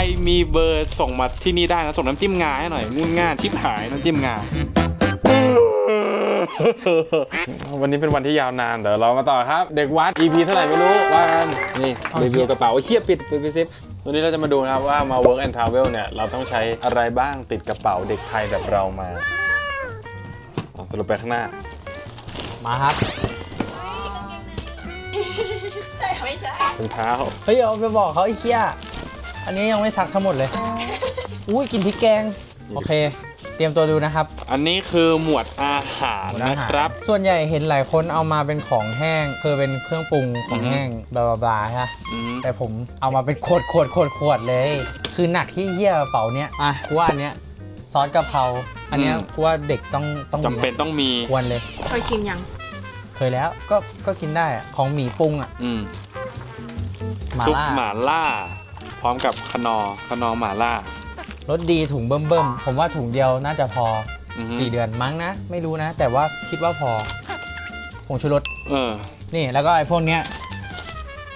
รมีเบอร์ส่งมาที่นี่ได้นะ ส่งน้ำจิ้มงาให้หน่อย งุ่นง่านชิบหายน้ำจิ้มงา วันนี้เป็นวันที่ยาวนาน เดี๋ยวเรามาต่อครับ เด็กวัด EP เท่าไหร่ไม่รู้ว่ากันนี่รีวิวกระเป๋าเฮียปิดปิดไปซิปวันนี้เราจะมาดูนะครับว่ามา work and travel เนี่ย เราต้องใช้อะไรบ้างติดกระเป๋าเด็กไทยแบบเรามาเอาสรุปไปข้างหน้า มาครับ ใช่ค่ะไม่ใช่ เป็นเท้า เฮ้ยเอาไปบอกเขาไอ้เคี้ย อันนี้ยังไม่ซักทั้งหมดเลย อุ้ยกินพริกแกง โอเค เตรียมตัวดูนะครับ อันนี้คือหมวดอาหารหมดนะอาหาครับ ส่วนใหญ่เห็นหลายคนเอามาเป็นของแห้ง คือเป็นเครื่องปรุงของอือฮึแห้งบลาบลาบลาใช่ปะอืมแต่ผมเอามาเป็นขวดขวดขวดขวดเลย คือหนักที่เหี้ยกระเป๋าเนี้ยอะกูว่าอันเนี้ยซอสกะเพราอันเนี้ยกูว่าเด็กต้องต้องมีจำเป็นต้องมี ควรเลย เคยชิมยัง เคยแล้วก็ก็กินได้อะของหมีปรุงอะอืมหมาซุปล่าหมาล่า พร้อมกับขนอขนอหมาล่ารสดีถุงเบิ่มเบิ่มๆผมว่าถุงเดียวน่าจะพออือฮึสี่เดือนมั้งนะ ไม่รู้นะ แต่ว่าคิดว่าพอผงชูรสเออ นี่แล้วก็ไอ้พวกเนี้ย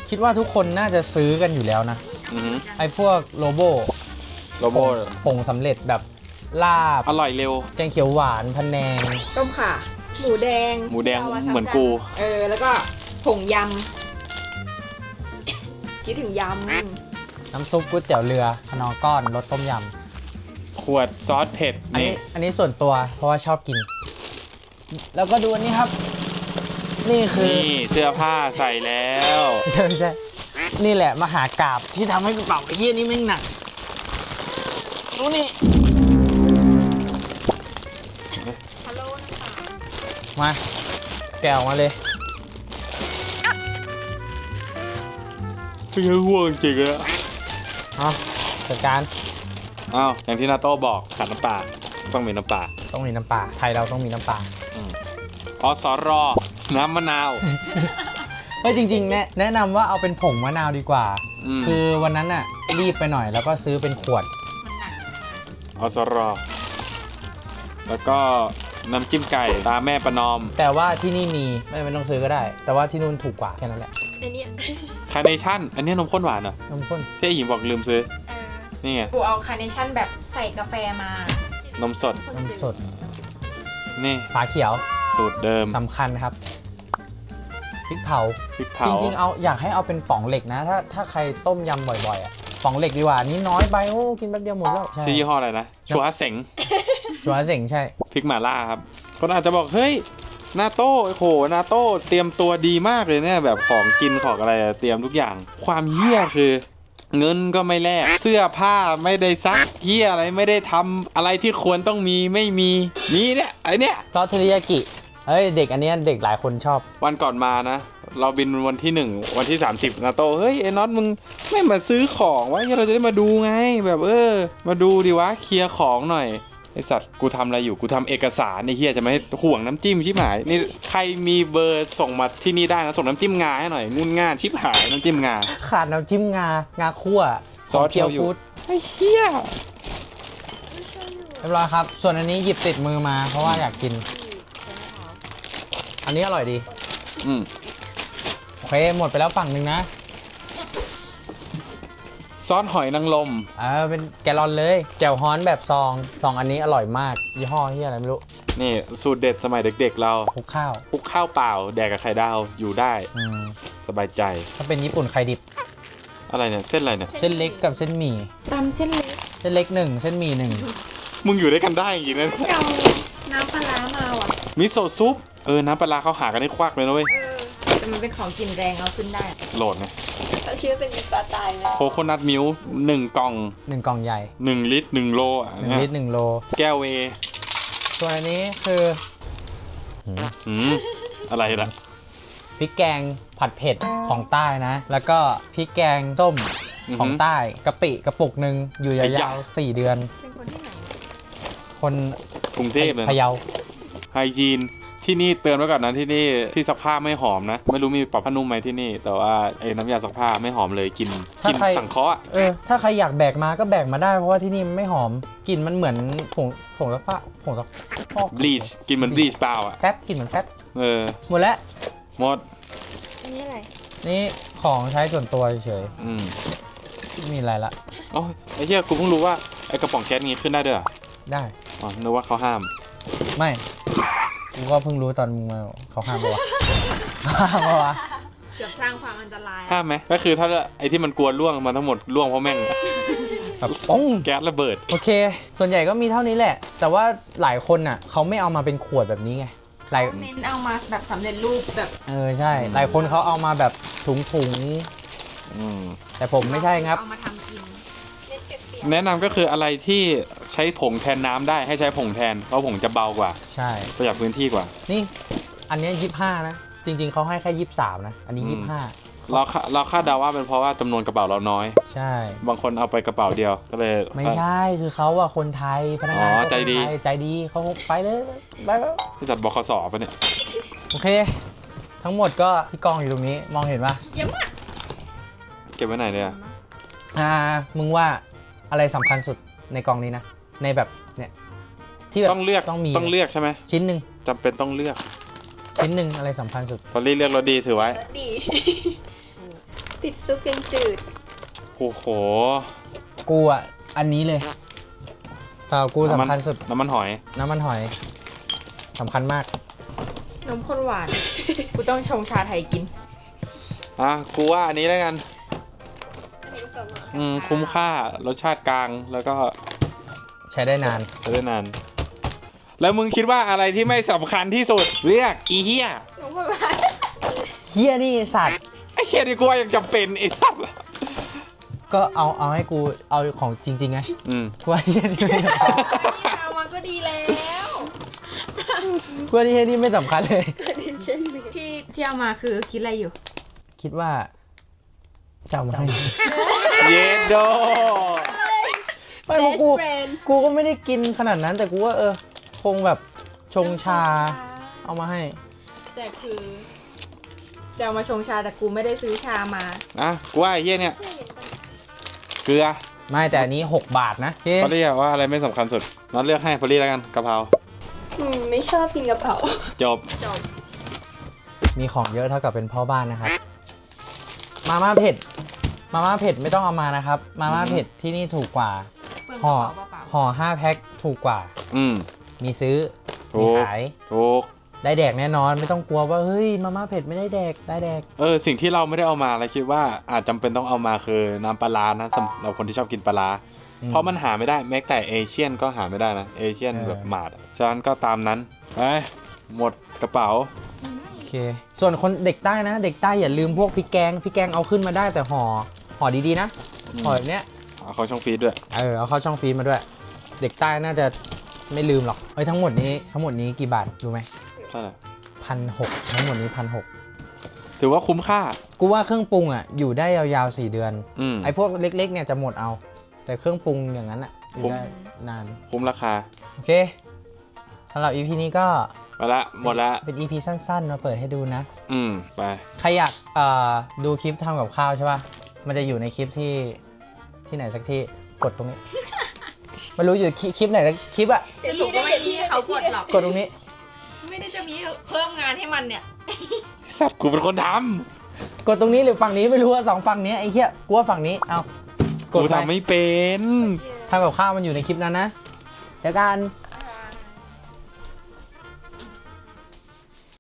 คิดว่าทุกคนน่าจะซื้อกันอยู่แล้วนะอือฮึไอ้พวกโลโบโลโบผงสำเร็จแบบลาบอร่อยเร็ว แกงเขียวหวานพะแนง ต้มข่าหมูแดงหมูแดงาวาซาเหมือนกู เออ แล้วก็ผงยำ คิดถึงยำ น้ำซุปก๋วยเตี๋ยวเรือขนอก้อนรสต้มยขวดซอสเผ็ดำอันนี่นี้อันนี้ส่วนตัวเพราะว่าชอบกิน แล้วก็ดูอันนี้ครับ นี่คือ นี่เสื้อผ้าใส่แล้ว ไม่ใช่ไม่ใช่ นี่แหละมหากราบที่ทำให้กระเป๋าไอ้เหี้ยนี่แม่งหนักดูนี่ฮัลโหลนะคะมา แกะออกมาเลยเฮ้ยห่วงจริงเลยอะ เอาจัดการอ้าวอย่างที่นาโต้บอกขาดน้ำปลาต้องมีน้ำปลาต้องมีน้ำปลาไทยเราต้องมีน้ำปลาอสรอน้ำมะนาวเฮ้ยจริงๆ แนะแนะนำว่าเอาเป็นผงมะนาวดีกว่า อืม คือวันนั้นอะรีบไปหน่อยแล้วก็ซื้อเป็นขวด มันหนักใช่ไหมอสรอ แล้วก็น้ำจิ้มไก่ตาแม่ประนอม แต่ว่าที่นี่มีไม่ไม่ต้องซื้อก็ได้ แต่ว่าที่นู่นถูกกว่าแค่นั้นแหละ อันเนี้ยคาร์เนชั่น อันนี้นมข้นหวานเหรอ นมข้นที่ไอ้หญิงบอกลืมซื้อ เออนี่ไง กูเอาคาร์เนชั่นแบบใส่กาแฟมา นมสด นมสด นี่ฝาเขียวสูตรเดิมสำคัญครับพริกเผา พริกจเผาริงๆ เอาอยากให้เอาเป็นป๋องเหล็กนะ ถ้าถ้าใครต้มยำบ่อยๆอะป๋องเหล็กดีกว่าอันนี้น้อยไปโอ้กินแป๊บเดียวหมดแล้วใช่ชื่อยี่ห้ออะไรนะชัวเสงชัวร์เจ๋งใช่ พริกหม่าล่าครับ คนอาจจะบอกเฮ้ย นาโต้โอ้โหนาโต้เตรียมตัวดีมากเลยเนี่ยแบบของกินของอะไรเตรียมทุกอย่าง ความเหี้ยคือ เงินก็ไม่แลกเสื้อผ้าไม่ได้ซักเหี้ยอะไรไม่ได้ทำอะไรที่ควรต้องมีไม่มีมีเนี่ยไอเนี่ยซอสเทริยากิเฮ้ยเด็กอันเนี้ยเด็กหลายคนชอบ วันก่อนมานะ เราบินวันที่หนึ่งวันที่ 30นาโต้เฮ้ยไอ้น็อตมึงไม่มาซื้อของวะเหี้ยเราจะได้มาดูไง แบบเออ มาดูดิวะเคลียร์ของหน่อย ไอสัตว์กูทำอะไรอยู่กูทำเอกสารไอ้เฮียจะไม่ให้ห่วงน้ำจิ้มชิบหายนี่ใครมีเบอร์ส่งมาที่นี่ได้นะส่งน้ำจิ้มงาให้หน่อยงุนง่านชิบหายน้ำจิ้มงาขาดน้ำจิ้มงางาคั่วซอสเคียวเคียวอยู่ฟู้ดไอ้เฮียเรียบร้อยครับ ส่วนอันนี้หยิบติดมือมา เพราะว่าอยากกิน อันนี้อร่อยดี อืมโอเคหมดไปแล้วฝั่งหนึ่งนะ ซอสหอยนางรมเออเป็นแกลลอนเลยแจ่วฮ้อนแบบซองซองอันนี้อร่อยมากยี่ห้อที่อะไรไม่รู้นี่สูตรเด็ดสมัยเด็กๆเราคลุกข้าวคลุกข้าวเปล่า แดกกับไข่ดาวอยู่ได้อืมสบายใจ ถ้าเป็นญี่ปุ่นไข่ดิบ อะไรเนี่ยเส้นอะไรเนี่ยเส้นเล็กกับเส้นหมี่ตำเส้นเล็กเส้นเล็กหนึ่งเส้นหมี่หนึ่งมึงอยู่ด้วยกันได้จริงๆนะ เกาน้ำปลาร้ามาว่ะมิโซะซุปเออน้ำปลาร้าเขาหากันให้ควักเลยนะเว้ย เออ แต่มันเป็นของกลิ่นแรงเอาขึ้นได้โหลดไงแล้วชื่อเป็นปลาตายไหมโคโคนัทมิลค์หนึ่งกล่องหนึ่งกล่องใหญ่หนึ่งลิตรหนึ่งโลอะหนึ่งลิตรหนึ่งโลแก้วเวส่วนอันนี้คือหืมอะไรล่ะพริกแกงผัดเผ็ดของใต้นะ แล้วก็พริกแกงต้มอือหือของใต้กะปิกระปุกหนึ่งอยู่ไอ้ยายะวๆสี่เดือน เป็นคนที่ไหน คนกรุงเทพเลยพะนะเยาไฮจีน ที่นี่เตือนไว้ก่อนนะที่นี่ที่ซักผ้าไม่หอมนะ ไม่รู้มีปรับผ้านุ่มไหมที่นี่ แต่ว่าไอ้น้ำยาซักผ้าไม่หอมเลยกินกินสังเคราะห์อะเออ ถ้าใครอยากแบกมาก็แบกมาได้เพราะว่าที่นี่มันไม่หอมกลิ่นมันเหมือนผงผงซักผ้าผงซักฟอกบลีชกินเหมือนบลีชเปล่าอะแฟบกลิ่นเหมือนแฟบเออหมดแล้วหมดอันนี้อะไรนี่ของใช้ส่วนตัวเฉยอืมมีอะไรละอ๋อไอ้เหี้ยกูเพิ่งรู้ว่าไอ้กระป๋องแก๊สงี้ขึ้นได้ด้วยเหรอได้ อ๋อนึกว่าเขาห้าม ไม่ กูก็เพิ่งรู้ตอนมึงมาเขาห้ามปะวะห้ามปะวะเกือบสร้างความอันตรายห้ามไหมก็คือถ้าไอ้ที่มันกลัวล่วงมันทั้งหมดล่วงเพราะแม่งแบบปุ้ง แก๊สระเบิด โอเค ส่วนใหญ่ก็มีเท่านี้แหละ แต่ว่าหลายคนน่ะเขาไม่เอามาเป็นขวดแบบนี้ไง หลาย เน้นเอามาแบบสำเร็จรูปแบบเออใช่ หลายคนเขาเอามาแบบถุงถุงอืม ๆแต่ผมไม่ใช่ครับ เอามาทำ แนะนำก็คืออะไรที่ใช้ผงแทนน้ำได้ให้ใช้ผงแทน เพราะผงจะเบากว่าใช่ ประหยัดพื้นที่กว่า นี่อันเนี้ยี่ห้านะ จริง ๆเขาให้แค่ยี่สามนะ อันนี้อืม ยี่ห้าเราคาเราคาดเดาว่าเป็นเพราะว่าจำนวนกระเป๋าเราน้อย ใช่ บางคนเอาไปกระเป๋าเดียวก็เลย ไม่ใช่คือเขาอะคนไทยพนักงานอ๋อเขาใจดีคนไทยใจดีเขาไปเลยไปแล้ว ที่สัตว์บคสปะเนี่ย โอเค ทั้งหมดก็ที่กองอยู่ตรงนี้มองเห็นปะเยอะมากเก็บไว้ไหนเนี่ยอ่า มึงว่า อะไรสำคัญสุดในกองนี้นะ ในแบบเนี่ยที่แบบต้องเลือกต้องมีต้องเลือกใช่ไหมชิ้นหนึ่งจำเป็นต้องเลือกชิ้นหนึ่งอะไรสำคัญสุดพอลี่เลือกรถดีถือไว้ดี ติดซุปยังจืด โอ้โหกูอะอันนี้เลยสำหรับกูน้ำมันสำคัญสุด น้ำมันหอย น้ำมันหอยสำคัญมาก นมข้นหวาน กูต้องชงชาไทยกิน อะกูว่าอันนี้แล้วกัน อืมคุ้มค่ารสชาติกลางแล้วก็ใช้ได้นาน ใช้ได้นาน แล้วมึงคิดว่าอะไรที่ไม่สำคัญที่สุดเลือกอีเฮียนมข้นหวานเฮียนี่สัตว์ ไอ้เฮียที่กูว่ายังจำเป็นไอ้สัตว์ก็เอาเอาให้กูเอาของจริงๆไงอืมกูว่าเฮียนี่ไม่สำคัญเอามาก็ดีแล้ว กูว่าเฮียนี่ไม่สำคัญเลย ที่ที่เอามาคือคิดอะไรอยู่ คิดว่า จะเอามาให้เยโดไม่เพราะกู Best friend กูก็ไม่ได้กินขนาดนั้น แต่กูว่าเออ คงแบบชงชา เอามาให้ แต่คือ จะเอามาชงชาแต่กูไม่ได้ซื้อชามา อะกูว่าไอ้เฮียเนี่ย เกลือไม่แต่อันนี้ 6 บาทนะเฮ้พอลี่อะว่าอะไรไม่สำคัญสุดน็อตเลือกให้พอลี่แล้วกันกะเพราอืมไม่ชอบกินกะเพราจบจบมีของเยอะเท่ากับเป็นพ่อบ้านนะครับ มาม่าเผ็ด มาม่าเผ็ดไม่ต้องเอามานะครับ มาม่าเผ็ดที่นี่ถูกกว่าเปลืองกห่อระเป๋าเปล่าห่อ5แพ็คถูกกว่า อืม มีซื้อ ถูมีก ขาย ถูกได้แดกแน่นอนไม่ต้องกลัวว่าเฮ้ยมาม่าเผ็ดไม่ได้แดกได้แดก เออสิ่งที่เราไม่ได้เอามาเราคิดว่าอาจจำเป็นต้องเอามาคือน้ำปลาร้านะสำหรับคนที่ชอบกินปลาร้าอืม เพราะมันหาไม่ได้แม้แต่เอเชียนก็หาไม่ได้นะเอเชียนเออแบบหมาดอะฉะนั้นก็ตามนั้นไปหมดกระเป๋า โอเค ส่วนคนเด็กใต้นะ เด็กใต้อย่าลืมพวกพริกแกงพริกแกงเอาขึ้นมาได้แต่ห่อ ห่อดีๆนะอืมห่อแบบเนี้ยเอาเขาช่องฟีดด้วย เออเอาเข้าช่องฟรีซมาด้วย เด็กใต้น่าจะไม่ลืมหรอกเอ้ยทั้งหมดนี้ทั้งหมดนี้กี่บาทรู้ไหมใช่แหละพันหกทั้งหมดนี้พันหกถือว่าคุ้มค่า กูว่าเครื่องปรุงอะอยู่ได้ยาวๆ 4 เดือน อืม ไอ้พวกเล็กๆเนี่ยจะหมดเอา แต่เครื่องปรุงอย่างนั้นอะอยู่ได้นาน คุ้มราคา โอเคสำหรับ EP นี้ก็ไปละ หมดละ เป็น EP สั้นๆ มาเปิดให้ดูนะ อืม ไป ใครอยากเอ่อดูคลิปทำกับข้าวใช่ป่ะ มันจะอยู่ในคลิปที่ที่ไหนสักที่กดตรงนี้ ไม่รู้อยู่คลิปคลิปไหนนะคลิปอะสรุปก็ไม่มีให้เขากดหรอก กดตรงนี้ ไม่ได้จะมีเพิ่มงานให้มันเนี่ย สัตว์กูเป็นคนทกดตรงนี้หรือฝั่งนี้ไม่รู้ว่าสองฝั่งนี้ไอ้เหี้ยกูว่าฝั่งนี้เอาำกดกูไปทำไม่เป็น ทำกับข้าวมันอยู่ในคลิปนั้นนะเดี๋ยวกันบ